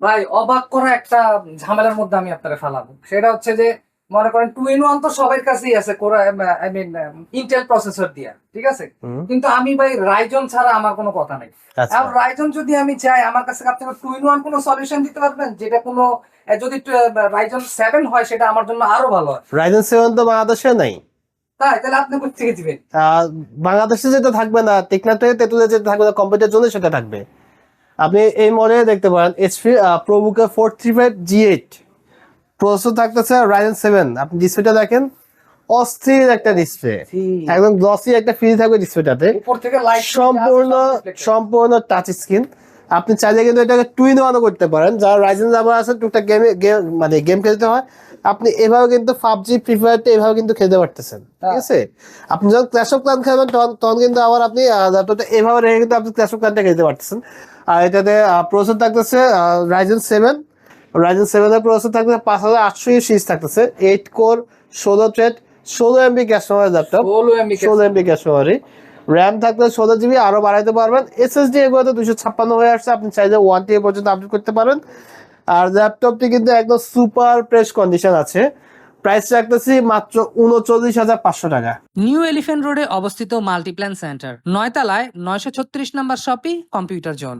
ভাই অবাক করা একটা ঝামেলার মধ্যে আমি আপনারা ফেলাবো। সেটা হচ্ছে যে মনে করেন টু ইন ওয়ান তো সবার কাছেই আছে কোরা আই মিন ইন্টেল প্রসেসর দিয়া ঠিক আছে? কিন্তু আমি ভাই রাইজন ছাড়া আমার কোনো কথা নেই। আচ্ছা। আর রাইজন যদি আমি চাই আমার কাছে আপনি টু ইন ওয়ান কোনো সলিউশন দিতে পারবেন? যেটা কোনো যদি রাইজন সেভেন হয় সেটা আমার জন্য আরও ভালো হয়। রাইজন সেভেন তো বাংলাদেশে নাই। তাই তাহলে আপনি কোথা থেকে দিবেন বাংলাদেশে যেটা থাকবে না টেকনা থেকে তেতুলে যেটা থাকবে না কম্পিউটার জন্য সেটা থাকবে। আপনি এই মডেলে দেখতে পারেন HP ProBook four three five G eight processor থাকতেছে রাইজেন সেভেন আপনি ডিসপ্লেটা দেখেন অস্থির একটা ডিসপ্লে একদম গ্লসি একটা ফিল থাকবে ডিসপ্লেটাতে সম্পূর্ণ সম্পূর্ণ টাচ স্ক্রিন আপনি চাইলে কিন্তু এটাকে টুইন ওয়ানও করতে পারেন। যারা রাইজেন যাবার আছে টুকটাক গেমে গেম মানে গেম খেলতে হয় আপনি এভাবে কিন্তু পাবজি ফ্রি ফায়ারটা এভাবে কিন্তু খেলতে পারতেছেন। ঠিক আছে? আপনি যখন ক্ল্যাশ অফ ক্লান খেলবেন তখন তখন কিন্তু আবার আপনি ল্যাপটপটা এভাবে রেখে কিন্তু আপনি ক্ল্যাশ অফ ক্লানটা খেলতে পারতেছেন। আর এটাতে প্রসেসর থাকতেছে রাইজেন সেভেন রাইজেন সেভেনের প্রসেসর থাকতেছে পাঁচ হাজার আটশো সিরিজ থাকতেছে এইট কোর ষোলো থ্রেড ষোলো এমবি ক্যাশ মেমোরি ল্যাপটপ ষোলো এমবি ক্যাশ মেমোরি র্যাম থাকলে ষোলো জিবি আরও বাড়াইতে পারবেন। এসএসডি এগুলোতে দুশো ছাপ্পান্ন হয়ে আসছে আপনি চাইলে ওয়ান টি পর্যন্ত আপডেট করতে পারেন। আর ল্যাপটপটি কিন্তু একদম সুপার প্রেস কন্ডিশন আছে। প্রাইস রাখতেছি মাত্র উনচল্লিশ হাজার পাঁচশো টাকা। নিউ এলিফ্যান্ট রোডে অবস্থিত মাল্টিপ্ল্যান সেন্টার নয়তলায় নয়শো ছত্রিশ নম্বর শপি কম্পিউটার জোন